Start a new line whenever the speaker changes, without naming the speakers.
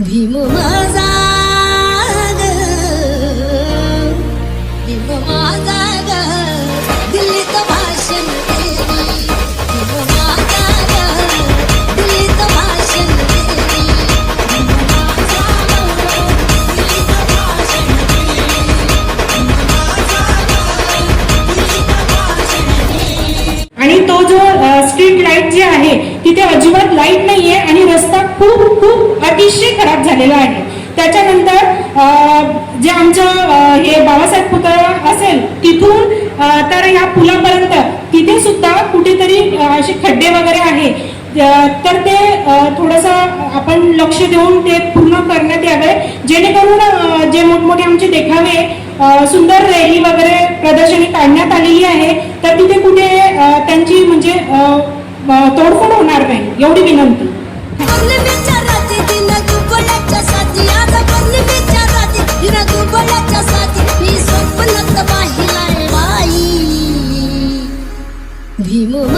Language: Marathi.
भीम माझा भीम माझा दिल्लीत भाषण देवी भीम माझा दिल्लीत भाषण देवी भीम माझा दिल्लीत भाषण देवी भीम माझा दिल्लीत भाषण देवी।
आणि तो जो स्ट्रीट लाइट जे आहे तिथे अजिबात लाइट नाही खराब झालेला आहे. त्याच्यानंतर जे आमचं हे बाबासाहेब पुतळा असेल तिथून तर ह्या पुलापर्यंत तिथे सुद्धा कुठेतरी असे खड्डे वगैरे आहे. तर ते थोडंसं आपण लक्ष देऊन ते पूर्ण करण्यात यावे. जेणेकरून जे मोठमोठे आमचे देखावे सुंदर रॅली वगैरे प्रदर्शनी काढण्यात आलेली आहे तर तिथे कुठे त्यांची म्हणजे तोडफोड होणार नाही एवढी विनंती.